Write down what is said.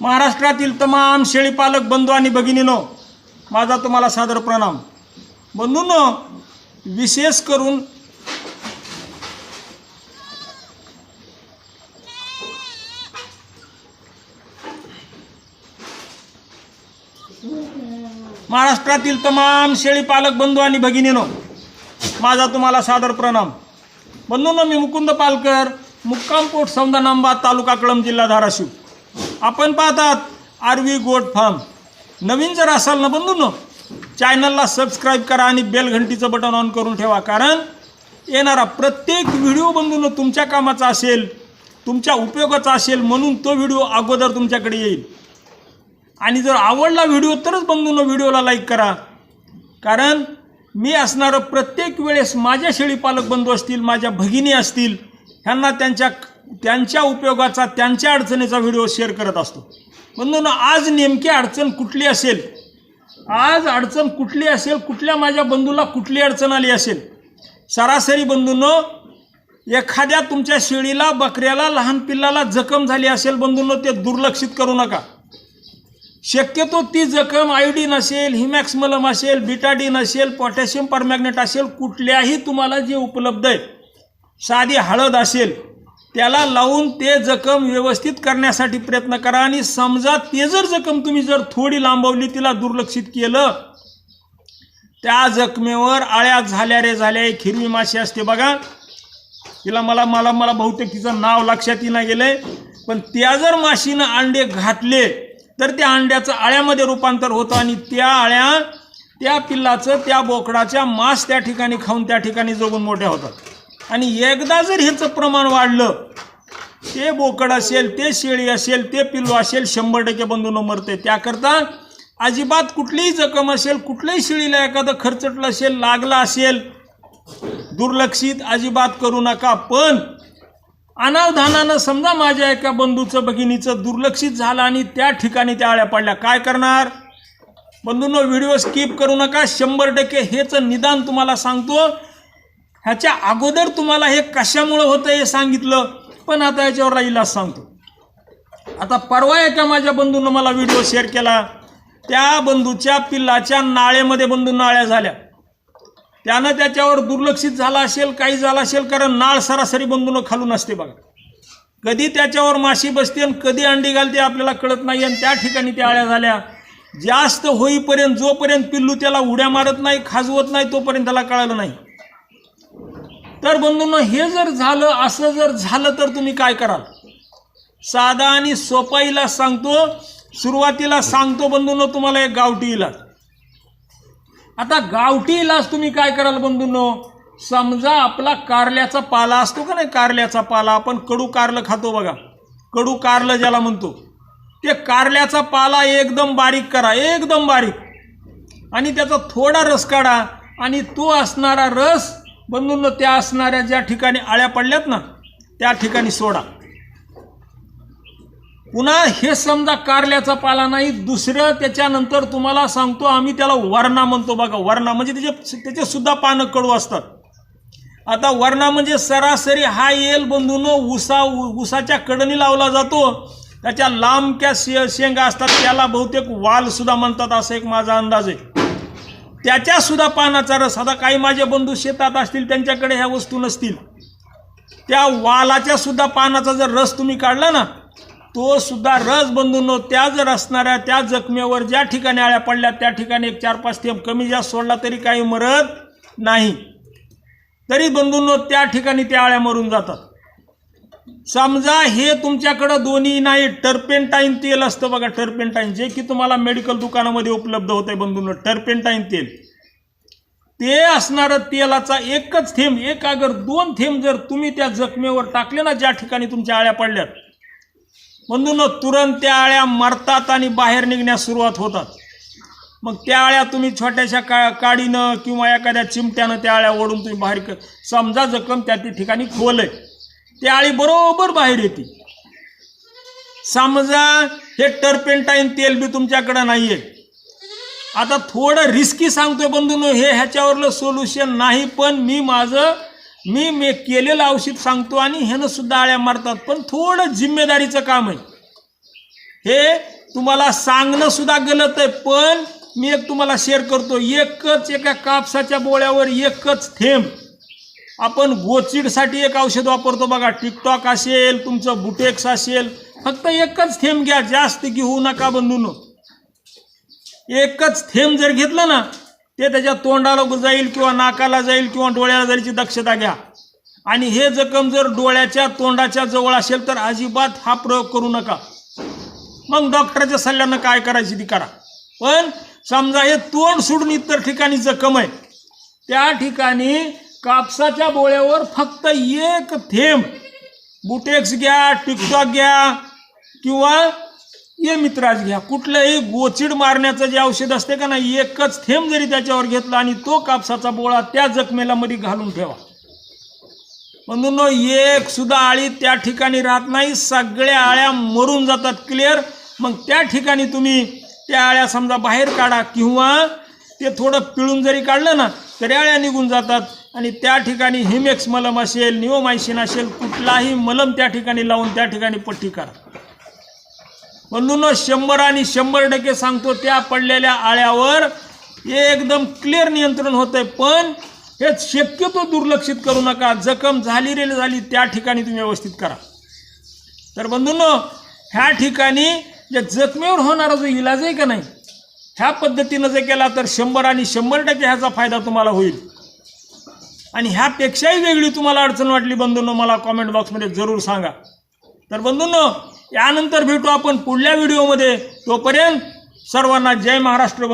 महाराष्ट्रातील तमाम शेळीपालक बंधू आणि भगिनीनो माझा तुम्हाला सादर प्रणाम. बंधूंनो विशेष करून महाराष्ट्रातील तमाम शेळीपालक बंधू आणि भगिनीनो माझा तुम्हाला सादर प्रणाम. बंधूंनो मी मुकुंद पालकर मुक्काम पोट नांबा तालुका कळम जिल्हा धाराशिव. आपण पाहतात आर व्ही गोट फार्म. नवीन जर असाल ना बंधूंनो चॅनलला सबस्क्राईब करा आणि बेलघंटीचं बटन ऑन करून ठेवा कारण येणारा प्रत्येक व्हिडिओ बंधूंनो तुमच्या कामाचा असेल तुमच्या उपयोगाचा असेल म्हणून तो व्हिडिओ अगोदर तुमच्याकडे येईल. आणि जर आवडला व्हिडिओ तरच बंधूंनो व्हिडिओला लाईक करा. कारण मी असणारं प्रत्येक वेळेस माझ्या शेळीपालक बंधू असतील माझ्या भगिनी असतील ह्यांना त्यांच्या त्यांच्या उपयोगाचा त्यांच्या अडचणीचा व्हिडिओ शेअर करत असतो. बंधून आज नेमकी अडचण कुठली असेल? आज अडचण कुठली असेल? कुठल्या माझ्या बंधूला कुठली अडचण आली असेल? सरासरी बंधूंनो एखाद्या तुमच्या शेळीला बकऱ्याला लहान पिल्लाला जखम झाली असेल बंधूंनो ते दुर्लक्षित करू नका. शक्यतो ती जखम आयोडीन असेल हिमॅक्स मलम असेल बिटाडीन असेल पोटॅशियम परमॅग्नेट असेल कुठल्याही तुम्हाला जे उपलब्ध आहे साधी हळद असेल त्याला लावून ते जखम व्यवस्थित करण्यासाठी प्रयत्न करा आणि समजा ते जर जखम तुम्ही जर थोडी लांबवली तिला दुर्लक्षित केलं त्या जखमेवर आळ्या झाल्या रे झाल्या एक हिरवी माशी असते बघा. तिला मला मला मला बहुतेक तिचं नाव लक्षात येणं गेलंय. पण त्या जर माशीनं अंडे घातले तर त्या अंड्याचं आळ्यामध्ये रूपांतर होतं आणि त्या आळ्या त्या पिल्लाचं त्या बोकडाच्या मांस त्या ठिकाणी खाऊन त्या ठिकाणी जगून मोठ्या होतात. आणि एकदा जर ह्याचं प्रमाण वाढलं ते बोकड असेल ते शेळी असेल ते पिल्लू असेल शंभर टक्के बंधून मरते त्याकरता अजिबात कुठलीही जखम असेल कुठल्याही शेळीला एखादं खर्चटलं असेल लागलं असेल दुर्लक्षित अजिबात करू नका. पण अनावधानानं समजा माझ्या एका बंधूचं भगिनीचं दुर्लक्षित झालं आणि त्या ठिकाणी त्या आळ्या पडल्या काय करणार? बंधूंनो व्हिडिओ स्किप करू नका. शंभर टक्के हेच निदान तुम्हाला सांगतो. ह्याच्या अगोदर तुम्हाला हे कशामुळं होतं हे सांगितलं पण आता याच्यावरला इलाज सांगतो. आता परवा एका माझ्या बंधूनं मला व्हिडिओ शेअर केला. त्या बंधूच्या पिल्लाच्या नाळेमध्ये बंधू नाळ्या झाल्या. त्यानं त्याच्यावर दुर्लक्षित झाला असेल काही झालं असेल कारण नाळ सरासरी बंधूनं खालून असते बघा. कधी त्याच्यावर माशी बसते आणि कधी अंडी घालते आपल्याला कळत नाही आणि त्या ठिकाणी त्या आळ्या झाल्या. जास्त होईपर्यंत जोपर्यंत पिल्लू त्याला उड्या मारत नाही खाजवत नाही तोपर्यंत त्याला कळालं नाही. तर बंधूंनो हे जर झालं असं जर झालं तर तुम्ही काय कराल? साधा आणि सोपाईला सांगतो सुरुवातीला सांगतो बंधूंनो तुम्हाला एक गावठी इलाज. आता गावठी इलाज तुम्ही काय कराल बंधूंनो? समजा आपला कारल्याचा पाला असतो का नाही कारल्याचा पाला? आपण कडू कारलं खातो बघा. कडू कारलं ज्याला म्हणतो. ते कारल्याचा पाला एकदम बारीक करा एकदम बारीक. आणि त्याचा थोडा रस काढा आणि तो असणारा रस बंधूंना त्या असणाऱ्या ज्या ठिकाणी आळ्या पडल्यात ना त्या ठिकाणी सोडा. पुन्हा हे समजा कारल्याचा पाला नाही दुसरं त्याच्यानंतर तुम्हाला सांगतो आम्ही त्याला वरणा म्हणतो बघा. वरणा म्हणजे त्याचे त्याचे सुद्धा पानं कडू असतात. आता वरणा म्हणजे सरासरी हा येल बंधूनो उसा उसाच्या कडणी लावला जातो. त्याच्या लांबक्या शे शेंगा असतात त्याला बहुतेक वालसुद्धा म्हणतात असा एक माझा अंदाज आहे. त्याच्या सुद्धा पानाचा रस. आता काही माझे बंधू शेतात असतील त्यांच्याकडे ह्या वस्तू नसतील. त्या वालाच्या सुद्धा पानाचा जर रस तुम्ही काढला ना तो सुद्धा रस बंधूंनो त्या जर असणाऱ्या त्या जखमेवर ज्या ठिकाणी आळ्या पडल्या त्या ठिकाणी एक चार पाच थेंब कमी जास्त सोडला तरी काही मरत नाही. तरी बंधूंनो त्या ठिकाणी त्या आळ्या मरून जातात. समजा हे तुमच्याकडं दोन्ही नाही टर्पेंटाईन तेल असतं बघा टर्पेंटाईन. जे की तुम्हाला मेडिकल दुकानामध्ये उपलब्ध होतं आहे बंधूंना टर्पेंटाईन तेल. ते असणारं तेलाचा एकच थेंब एक अगर दोन थेंब जर तुम्ही त्या जखमेवर टाकले ना ज्या ठिकाणी तुमच्या आळ्या पडल्यात. बंधूंनो तुरंत त्या आळ्या मरतात आणि बाहेर निघण्यास सुरुवात होतात. मग त्या आळ्या तुम्ही छोट्याशा का काडीनं किंवा एखाद्या चिमट्यानं त्या आळ्या ओढून तुम्ही बाहेर समजा जखम त्या त्या ठिकाणी खोल आहे ती आळी बरोबर बाहेर येते. समजा हे टर्पेंटाईन तेल बी तुमच्याकडं नाही आहे आता थोडं रिस्की सांगतोय बंधूनो हे ह्याच्यावरलं सोल्युशन नाही पण मी माझं मी मी केलेलं औषध सांगतो आणि ह्यानं सुद्धा आळ्या मारतात पण थोडं जिम्मेदारीचं काम आहे. हे तुम्हाला सांगणं सुद्धा गलत आहे पण मी एक तुम्हाला शेअर करतो एकच एका कापसाच्या बोळ्यावर एकच थेंब. आपण गोचिडसाठी एक औषध वापरतो बघा. टिकटॉक असेल तुमचं बुटेक्स असेल फक्त एकच थेंब घ्या. जास्त घेऊ नका बंधून. एकच थेंब जर घेतलं ना ते त्याच्या तोंडाला जाईल किंवा नाकाला जाईल किंवा डोळ्याला जायची दक्षता घ्या. आणि हे जखम जर डोळ्याच्या तोंडाच्या जवळ असेल तर अजिबात हा प्रयोग करू नका. मग डॉक्टरच्या सल्ल्यानं काय करायची ती करा. पण समजा हे तोंड सोडून इतर ठिकाणी जखम आहे. त्या ठिकाणी कापसाच्या बोळ्यावर फक्त एक थेंब. बुटेक्स घ्या टिकटॉक घ्या किंवा ये मित्राज घ्या. कुठलंही गोचिड मारण्याचं जे औषध असते का नाही एकच थेंब जरी त्याच्यावर घेतला आणि तो कापसाचा बोळा त्या जखमेला मध्ये घालून ठेवा. म्हणून एक सुद्धा आळी त्या ठिकाणी राहत नाही. सगळ्या आळ्या मरून जातात क्लिअर मग त्या ठिकाणी तुम्ही त्या आळ्या समजा बाहेर काढा किंवा ते थोडं पिळून जरी काढलं ना तरी आळ्या निघून जातात. आणि त्या ठिकाणी हिमेक्स मलम असेल निओमायसिन असेल कुठलाही मलम त्या ठिकाणी लावून त्या ठिकाणी पट्टी करा. म्हणून शंभर आणि शंभर टक्के सांगतो त्या पडलेल्या आळ्यावर एकदम क्लिअर नियंत्रण होतंय. पण हे शक्यतो दुर्लक्षित करू नका. जखम झाली रे झाली त्या ठिकाणी तुम्ही व्यवस्थित करा. तर बंधूंनो ह्या ठिकाणी जे जखमेवर होणारा जो इलाज आहे का नाही ह्या पद्धतीनं जर केला तर शंभर आणि शंभर टक्के ह्याचा फायदा तुम्हाला होईल. आणि ह्यापेक्षाही वेगळी तुम्हाला अडचण वाटली बंधूंनो मला कॉमेंट बॉक्समध्ये जरूर सांगा. तर बंधूंनो यानंतर भेटू आपण पुढल्या व्हिडिओमध्ये तोपर्यंत सर्वांना जय महाराष्ट्र